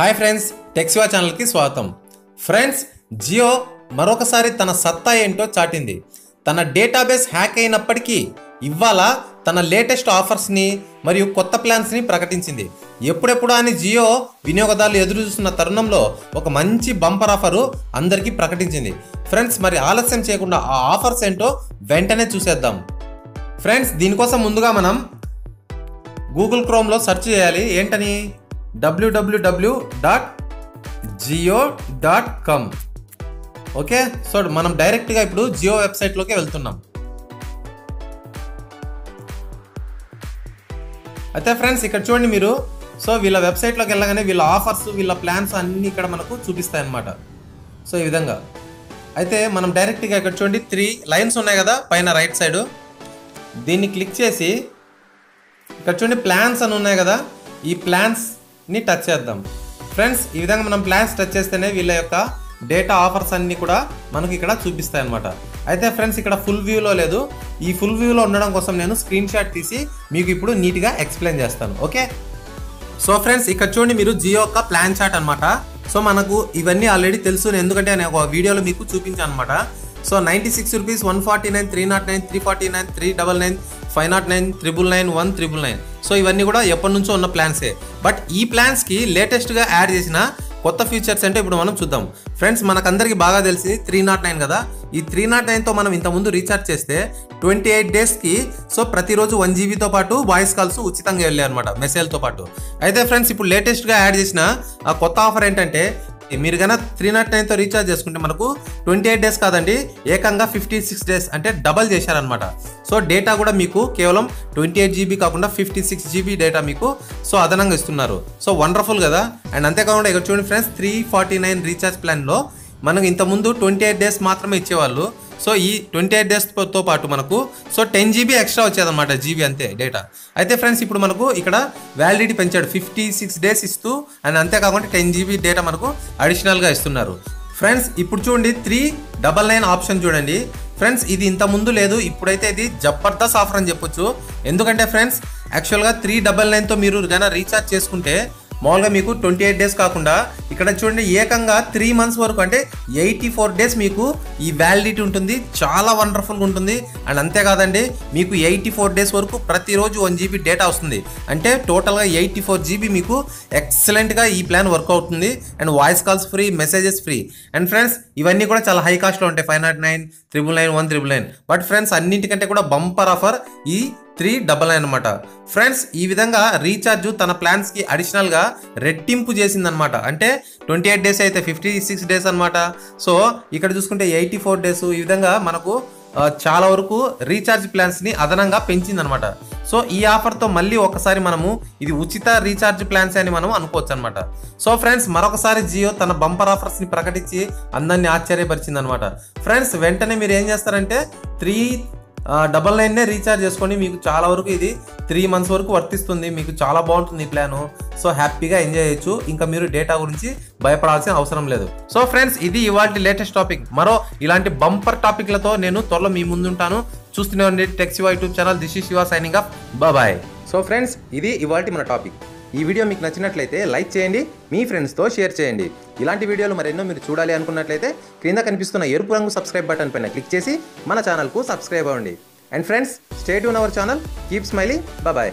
Hi friends టెక్స్వా ఛానల్కి స్వాగతం. Friends Jio మరొకసారి తన సత్తా ఏంటో చాటింది. తన డేటాబేస్ హ్యాక్ అయినప్పటికీ ఇవాళ తన లేటెస్ట్ ఆఫర్స్ని మరియు కొత్త ప్లాన్స్ని ప్రకటించింది. ఎప్పుడెప్పుడు అని జియో వినియోగదారులు ఎదురు చూస్తున్న తరుణంలో ఒక మంచి బంపర్ ఆఫరు అందరికీ ప్రకటించింది. ఫ్రెండ్స్ మరి ఆలస్యం చేయకుండా ఆ ఆఫర్స్ ఏంటో వెంటనే చూసేద్దాం. ఫ్రెండ్స్ దీనికోసం ముందుగా మనం గూగుల్ క్రోమ్లో సెర్చ్ చేయాలి. ఏంటని? W W W dot Jio dot com okay so మనం డైరెక్ట్గా ఇప్పుడు జియో వెబ్సైట్లోకి వెళ్తున్నాం. అయితే ఫ్రెండ్స్ ఇక్కడ చూడండి మీరు. సో వీళ్ళ వెబ్సైట్లోకి వెళ్ళగానే వీళ్ళ ఆఫర్స్ వీళ్ళ ప్లాన్స్ అన్నీ ఇక్కడ మనకు చూపిస్తాయి అన్నమాట సో ఈ విధంగా. అయితే మనం డైరెక్ట్గా ఇక్కడ చూడండి త్రీ లైన్స్ ఉన్నాయి కదా పైన రైట్ సైడ్ దీన్ని క్లిక్ చేసి ఇక్కడ చూడండి ప్లాన్స్ అని ఉన్నాయి కదా. ఈ ప్లాన్స్ ని టచ్ చేద్దాం. ఫ్రెండ్స్ ఈ విధంగా మనం ప్లాన్స్ టచ్ చేస్తేనే వీళ్ళ యొక్క డేటా ఆఫర్స్ అన్నీ కూడా మనకి ఇక్కడ చూపిస్తాయి అనమాట అయితే ఫ్రెండ్స్ ఇక్కడ ఫుల్ వ్యూలో లేదు. ఈ ఫుల్ వ్యూలో ఉండడం కోసం నేను స్క్రీన్ షాట్ తీసి మీకు ఇప్పుడు నీట్గా ఎక్స్ప్లెయిన్ చేస్తాను ఓకే సో ఫ్రెండ్స్ ఇక్కడ చూడండి మీరు జియో యొక్క ప్లాన్ చార్ట్ అనమాట సో మనకు ఇవన్నీ ఆల్రెడీ తెలుసు ఎందుకంటే నేను ఒక వీడియోలో మీకు చూపించాను అనమాట so ninety six rupees one forty nine three nought nine three forty nine three double nine five nought nine triple nine one triple nine so ఇవన్నీ కూడా ఎప్పటి నుంచో ఉన్న ప్లాన్సే బట్ ఈ ప్లాన్స్కి లేటెస్ట్గా యాడ్ చేసిన కొత్త ఫీచర్స్ అంటే ఇప్పుడు మనం చూద్దాం. ఫ్రెండ్స్ మనకందరికి బాగా తెలిసి త్రీ నాట్ నైన్ కదా? ఈ త్రీ నాట్ నైన్తో మనం ఇంతకుముందు రీఛార్జ్ చేస్తే ట్వంటీ ఎయిట్ డేస్కి సో ప్రతిరోజు వన్ జీబీతో పాటు వాయిస్ కాల్స్ ఉచితంగా వెళ్ళాయి అనమాట మెసేజ్తో పాటు. అయితే ఫ్రెండ్స్ ఇప్పుడు లేటెస్ట్గా యాడ్ చేసిన ఆ కొత్త ఆఫర్ ఏంటంటే మీరు కన్నా త్రీ నాట్ నైన్తో రీఛార్జ్ చేసుకుంటే మనకు ట్వంటీ ఎయిట్ డేస్ కాదండి ఏకంగా ఫిఫ్టీ సిక్స్ డేస్ అంటే డబల్ చేశారనమాట సో డేటా కూడా మీకు కేవలం ట్వంటీ ఎయిట్ జీబీ కాకుండా ఫిఫ్టీ సిక్స్ జీబీ డేటా మీకు సో అదనంగా ఇస్తున్నారు. సో వండర్ఫుల్ కదా. అండ్ అంతేకాకుండా ఇక్కడ చూడండి friends three forty nine recharge ప్లాన్లో మనకు ఇంతకుముందు ట్వంటీ ఎయిట్ డేస్ మాత్రమే ఇచ్చేవాళ్ళు. సో ఈ ట్వంటీ ఎయిట్ డేస్తో పాటు మనకు సో టెన్ జీబీ ఎక్స్ట్రా వచ్చేదన్నమాట జీబీ అంతే డేటా. అయితే ఫ్రెండ్స్ ఇప్పుడు మనకు ఇక్కడ వ్యాలిడిటీ పెంచాడు. ఫిఫ్టీ సిక్స్ డేస్ ఇస్తూ అండ్ అంతేకాకుండా టెన్ జీబీ డేటా మనకు అడిషనల్గా ఇస్తున్నారు. ఫ్రెండ్స్ ఇప్పుడు చూడండి త్రీ డబల్ నైన్ ఆప్షన్ చూడండి. ఫ్రెండ్స్ ఇది ఇంత ముందు లేదు ఇప్పుడైతే ఇది జబర్దస్త్ ఆఫర్ అని చెప్పొచ్చు. ఎందుకంటే ఫ్రెండ్స్ యాక్చువల్గా త్రీ డబల్ నైన్తో మీరు కన్నా రీఛార్జ్ చేసుకుంటే మామూలుగా మీకు ట్వంటీ ఎయిట్ డేస్ కాకుండా ఇక్కడ చూడండి ఏకంగా త్రీ మంత్స్ వరకు అంటే ఎయిటీ ఫోర్ డేస్ మీకు ఈ వ్యాలిడిటీ ఉంటుంది. చాలా వండర్ఫుల్గా ఉంటుంది. అండ్ అంతేకాదండి మీకు ఎయిటీ ఫోర్ డేస్ వరకు ప్రతిరోజు వన్ జీబీ డేటా వస్తుంది. అంటే టోటల్గా ఎయిటీ ఫోర్ జీబీ మీకు ఎక్సలెంట్గా ఈ ప్లాన్ వర్క్ అవుతుంది. And voice calls free messages free and friends ఇవన్నీ కూడా చాలా హై కాస్ట్లో ఉంటాయి. Five nought nine triple nine one triple nine but friends అన్నింటికంటే కూడా బంపర్ ఆఫర్ ఈ త్రీ డబల్ నైన్ అనమాట ఫ్రెండ్స్ ఈ విధంగా రీఛార్జ్ తన ప్లాన్స్కి అడిషనల్గా రెట్టింపు చేసిందనమాట అంటే ట్వంటీ ఎయిట్ డేస్ అయితే ఫిఫ్టీ సిక్స్ డేస్ అనమాట సో ఇక్కడ చూసుకుంటే ఎయిటీ ఫోర్ డేస్ ఈ విధంగా మనకు చాలా వరకు రీఛార్జ్ ప్లాన్స్ని అదనంగా పెంచిందనమాట సో ఈ ఆఫర్తో మళ్ళీ ఒకసారి మనము ఇది ఉచిత రీఛార్జ్ ప్లాన్స్ అని మనం అనుకోవచ్చు అనమాట సో ఫ్రెండ్స్ మరొకసారి జియో తన బంపర్ ఆఫర్స్ని ప్రకటించి అందరినీ ఆశ్చర్యపరిచింది అనమాట ఫ్రెండ్స్ వెంటనే మీరు ఏం చేస్తారంటే త్రీ డబల్ నైన్నే రీఛార్జ్ చేసుకొని మీకు చాలా వరకు ఇది త్రీ మంత్స్ వరకు వర్తిస్తుంది. మీకు చాలా బాగుంటుంది ఈ ప్లాను సో హ్యాపీగా ఎంజాయ్ చేయొచ్చు. ఇంకా మీరు డేటా గురించి భయపడాల్సిన అవసరం లేదు. సో ఫ్రెండ్స్ ఇది ఇవాళ లేటెస్ట్ టాపిక్ మరో ఇలాంటి బంపర్ టాపిక్లతో నేను త్వరలో మీ ముందుంటాను. చూస్తూనే ఉండండి. Tech YouTube channel this Shiva signing up bye so friends ఇది ఇవాళ మన టాపిక్ ఈ వీడియో మీకు నచ్చినట్లయితే లైక్ చేయండి మీ ఫ్రెండ్స్తో షేర్ చేయండి. ఇలాంటి వీడియోలు మరెన్నో మీరు చూడాలి అనుకున్నట్లయితే క్రింద కనిపిస్తున్న ఎరుపు రంగు సబ్స్క్రైబ్ బటన్ పైన క్లిక్ చేసి మన ఛానల్కు సబ్స్క్రైబ్ అవ్వండి. And friends stay Yoon our channel keep smiling bye